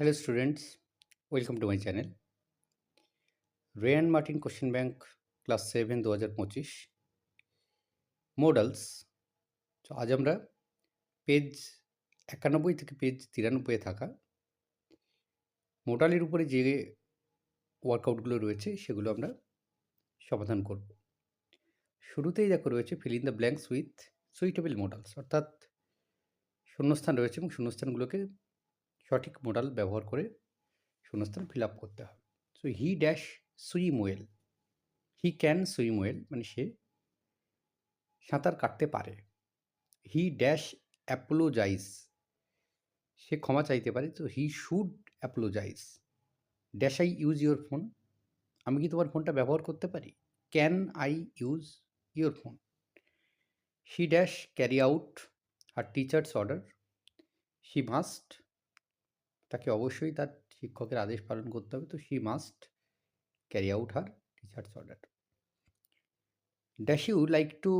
Hello students, welcome to my channel. Ryan Martin question bank class seven দু হাজার পঁচিশ modals তো আজ আমরা পেজ একানব্বই থেকে পেজ তিরানব্বইয়ে থাকা। মোডালের উপরে যে ওয়ার্কআউটগুলো রয়েছে সেগুলো আমরা সমাধান করব। শুরুতেই দেখো রয়েছে fill in the blanks with suitable modals অর্থাৎ শূন্যস্থান রয়েছে এবং শূন্যস্থানগুলোকে সঠিক মডাল ব্যবহার করে শূন্যস্থান ফিল আপ করতে হবে so he dash swim well he can swim well মানে সে সাঁতার কাটতে পারে। হি ড্যাশ অ্যাপোলোজাইজ সে ক্ষমা চাইতে পারে। তো he should apologise dash I use your phone আমি কি তোমার ফোনটা ব্যবহার করতে পারি? Can I use your phone she dash carry out her teacher's order she must তাকে অবশ্যই তার শিক্ষকের আদেশ পালন করতে হবে। তো she must carry out her teacher's order dash you like to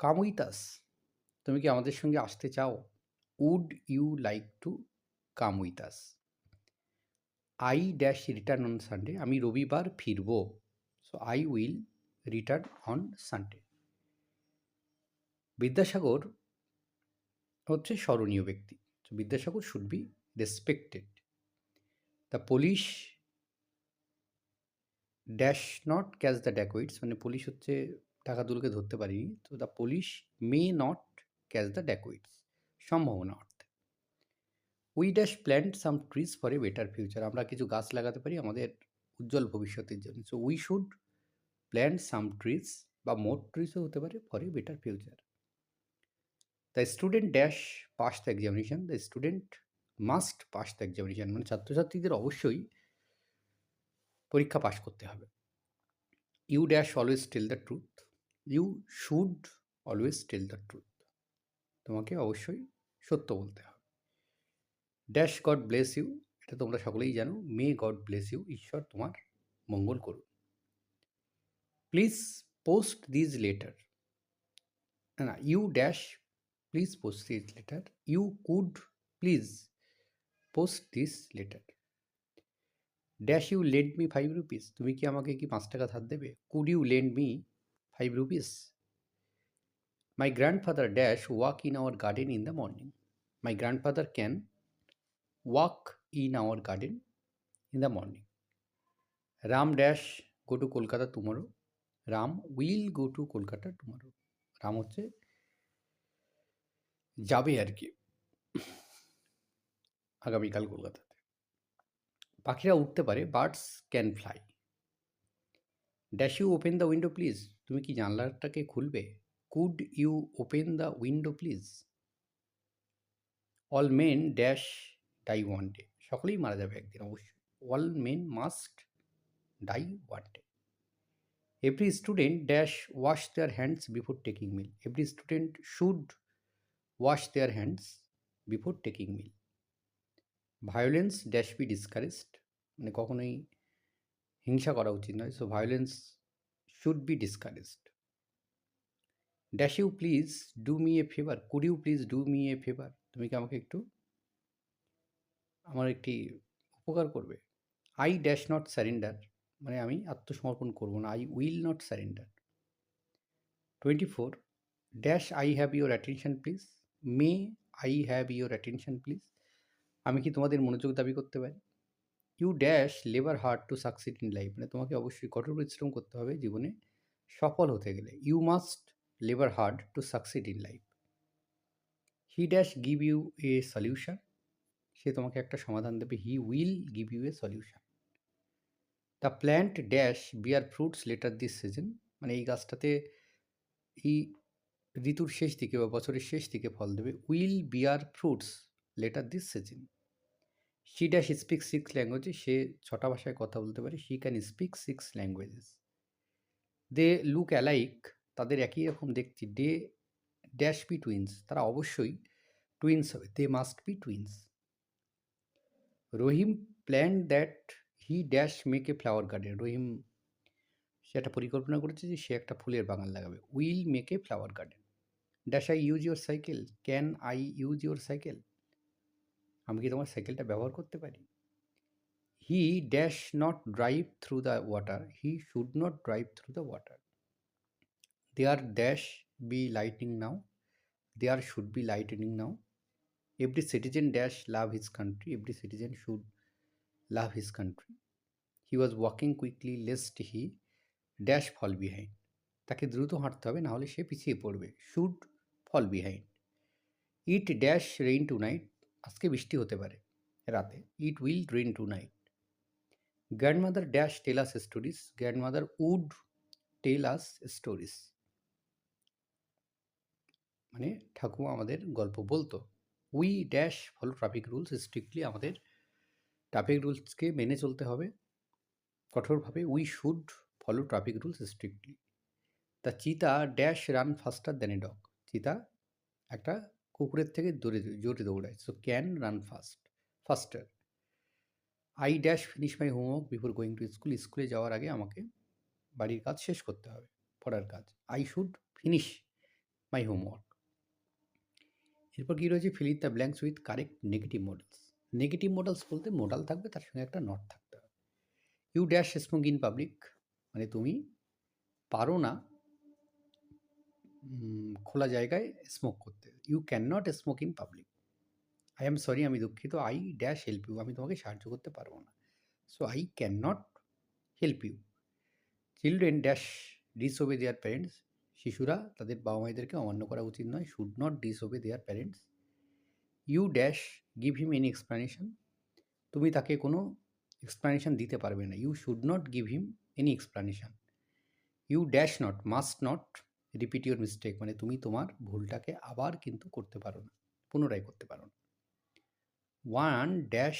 come with us তুমি কি আমাদের সঙ্গে আসতে চাও? Would you like to come with us I dash return on Sunday আমি রবিবার ফিরব। So I will return on Sunday Vidyasagar হচ্ছে স্মরণীয় ব্যক্তি। Vidyasagar should be respected the police dash not catch the dacoits মানে পুলিশ হচ্ছে ডাকাতুলকে ধরতে পারিনি। তো the police may not catch the dacoits সম্ভাবনা অর্থে। We dash plant some trees for a better future আমরা কিছু গাছ লাগাতে পারি আমাদের উজ্জ্বল ভবিষ্যতের জন্য। So we should plant some trees বা মোর ট্রিজও হতে পারে for a better future the student dash pass the examination the student must pass the examination মানে ছাত্রছাত্রীদের অবশ্যই পরীক্ষা পাশ করতে হবে। You dash always tell the truth you should always tell the truth তোমাকে অবশ্যই সত্য বলতে হবে। ড্যাশ গড ব্লেস ইউ এটা তোমরা সকলেই জানো। মে গড ব্লেস ইউ ঈশ্বর তোমার মঙ্গল করুন। প্লিজ পোস্ট দিজ লেটার না you dash please post these letter you could please post this letter dash you lend me five rupees তুমি কি আমাকে কি পাঁচ টাকা ধার দেবে? Could you lend me five rupees my grandfather dash walk in our garden in the morning my grandfather can walk in our garden in the morning Ram dash go to Kolkata tomorrow Ram will go to Kolkata tomorrow Ram হচ্ছে যাবে আর কি। আগামীকাল কলকাতাতে। পাখিরা উঠতে পারে, birds can fly. Dash you open the window, please. তুমি কি জানলাটাকে খুলবে? Could you open the window, please? All men dash die one day সকলেই মারা যাবে একদিন অবশ্যই all men must die one day every student dash wash their hands before taking meal. Every student should wash their hands before taking meal. Violence dash be discouraged মানে কখনোই হিংসা করা উচিত নয়। So violence should be discouraged dash you please do me a favour could you please do me a favour তুমি কি আমাকে একটু, আমার একটি উপকার করবে? আই ড্যাশ নট স্যারেন্ডার মানে আমি আত্মসমর্পণ করব না। I will not surrender twenty four dash I have your attention please may I have your attention please আমি কি তোমাদের মনোযোগ দাবি করতে পারি? You dash labour hard to succeed in life মানে তোমাকে অবশ্যই কঠোর পরিশ্রম করতে হবে জীবনে সফল হতে গেলে। You must labour hard to succeed in life he dash give you a solution সে তোমাকে একটা সমাধান দেবে। He will give you a solution the plant dash bear fruits later this season মানে এই গাছটাতে এই ঋতুর শেষ দিকে বা বছরের শেষ দিকে ফল দেবে। Will bear fruits later this season she dash speak six languages সে ছটা ভাষায় কথা বলতে পারে। She can speak six languages they look alike তাদের একই রকম দেখছি ডে ড্যাশ বি টুইন্স তারা অবশ্যই টুইন্স হবে। They must be twins Rahim plan that he dash make a flower garden Rahim, সে একটা পরিকল্পনা করেছে যে সে একটা ফুলের বাগান লাগাবে। Will make a flower garden dash I use your cycle can I use your cycle আমি কি তোমার সাইকেলটা ব্যবহার করতে পারি? He dash not drive through the water he should not drive through the water there dash be lighting now there should be lightning now every citizen dash love his country every citizen should love his country he was walking quickly lest he dash fall behind তাকে দ্রুত হাঁটতে হবে, নাহলে সে পিছিয়ে পড়বে। Should fall behind it dash rain tonight আজকে বৃষ্টি হতে পারে রাতে। It will rain tonight grandmother dash tell us stories grandmother would tell us stories মানে ঠাকুমা আমাদের গল্প বলতো। We dash follow traffic rules strictly আমাদের। ট্রাফিক রুলসকে মেনে চলতে হবে। কঠোরভাবে we should follow traffic rules strictly the cheetah dash run faster than a dog চিতা একটা কুকুরের থেকে দৌড়ে জোরে দৌড়ায়। So can run fast faster I dash finish my homework before going to school স্কুলে যাওয়ার আগে আমাকে বাড়ির কাজ শেষ করতে হবে, পড়ার কাজ। I should finish my homework এরপর কী রয়েছে? Fill in the blanks with correct negative modals negative modals বলতে মোডাল থাকবে, তার সঙ্গে একটা নট থাকতে হবে। You dash smoke in public মানে তুমি পারো না খোলা জায়গায় স্মোক করতে। You can not smoke in public I am sorry আমি দুঃখিত। আই ড্যাশ হেল্প ইউ আমি তোমাকে সাহায্য করতে পারব না। So I can not help you children dash disobey their parents শিশুরা তাদের বাবা মায়েদেরকে অমান্য করা উচিত নয়। Should not disobey their parents you dash give him any explanation তুমি তাকে কোনো এক্সপ্লানেশন দিতে পারবে না। You should not give him any explanation you dash not must not repeat your mistake মানে তুমি তোমার ভুলটাকে আবার কিন্তু করতে পারো না, পুনরায় করতে পারো না। One dash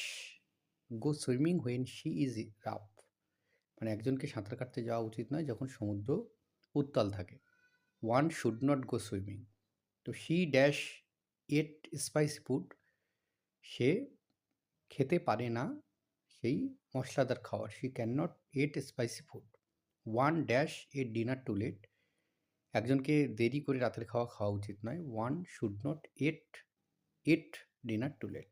go swimming when she is rough মানে একজনকে সাঁতার কাটতে যাওয়া উচিত নয় যখন সমুদ্র উত্তাল থাকে। One should not go swimming তো she dash eat spicy food সে খেতে পারে না সেই মশলাদার খাবার she can not eat spicy food one dash eat dinner too late একজনকে দেরি করে রাতের খাওয়া খাওয়া উচিত নয়। One should not eat eat dinner too late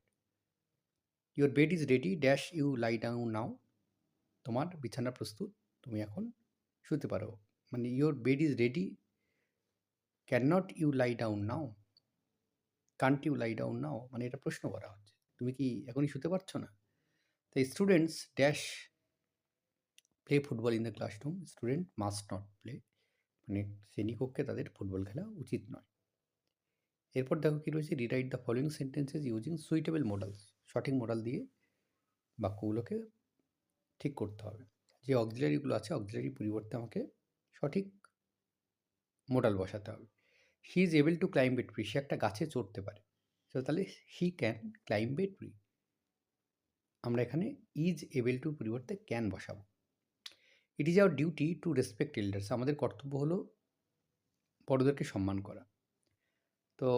your bed is ready dash you lie down now তোমার বিছানা প্রস্তুত, তুমি এখন শুতে পারো। মানে your bed is ready can not you lie down now can't you lie down now মানে এটা প্রশ্ন করা হচ্ছে। তুমি কি এখনই শুতে পারছ না? তাই students dash play football in the classroom student must not play মানে শ্রেণীকক্ষে তাদের ফুটবল খেলা উচিত নয়। এরপর দেখো কী রয়েছে rewrite the following sentences using suitable modals সঠিক মডেল দিয়ে বাক্যগুলোকে ঠিক করতে হবে। যে অক্সিলারিগুলো আছে অক্সিলারি পরিবর্তে আমাকে সঠিক মডেল বসাতে হবে। He is able to climb tree সে একটা গাছে চড়তে পারে। তো তাহলে হি ক্যান ক্লাইম্ব ট্রি আমরা এখানে ইজ এবল টু পরিবর্তে ক্যান বসাবো। It is our duty to respect elders আমাদের কর্তব্য হলো বড়োদেরকে সম্মান করা। তো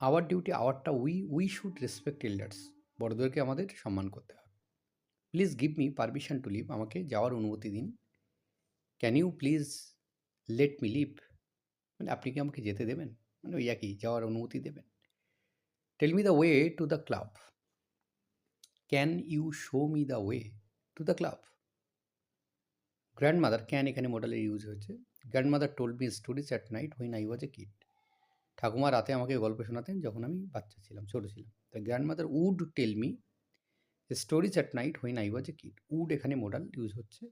our duty আওয়ারটা we we should respect elders বড়োদেরকে আমাদের সম্মান করতে হবে। Please give me permission to leave আমাকে যাওয়ার অনুমতি দিন। Can you please let me leave মানে আপনি কি আমাকে যেতে দেবেন? মানে ওই একই, যাওয়ার অনুমতি দেবেন। Tell me the way to the club can you show me the way to the club grandmother can এখানে মডেলের ইউজ হয়েছে। Grandmother told me stories at night when I was a kid ঠাকুমা রাতে আমাকে গল্প শোনাতেন যখন আমি বাচ্চা ছিলাম, ছোটো ছিলাম। তাই grandmother would tell me stories at night when I was a kid would এখানে মডেল ইউজ হচ্ছে।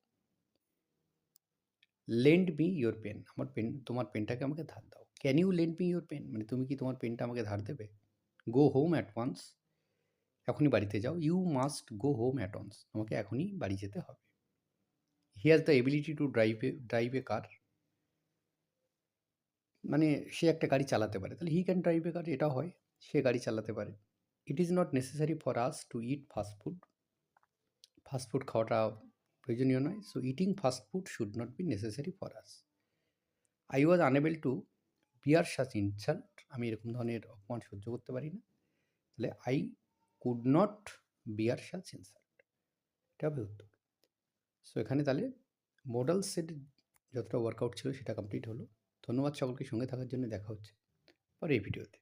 লেন্ড মি ইয়োর পেন আমার পেন তোমার পেনটাকে আমাকে ধার দাও। Can you lend me your pen মানে তুমি কি তোমার পেনটা আমাকে ধার দেবে? গো হোম অ্যাট ওয়ান্স এখনই বাড়িতে যাও। You must go home at once তোমাকে এখনই বাড়ি যেতে হবে। He has the ability to drive a drive a car মানে সে একটা গাড়ি চালাতে পারে। তাহলে he can drive a car এটা হয়, সে গাড়ি চালাতে পারে। It is not necessary for us to eat fast food fast food খাওয়াটা প্রয়োজনীয় নয়। So eating fast food should not be necessary for us I was unable to bear such insult আমি এরকম ধরনের অপমান সহ্য করতে পারি না। তাহলে I could not bear such insult এটা হবে উত্তর। সো এখানে তাহলে মডেল সেট যতটা ওয়ার্কআউট ছিল সেটা কমপ্লিট হলো। ধন্যবাদ সকলকে সঙ্গে থাকার জন্য। দেখা হচ্ছে পরে এই ভিডিওতে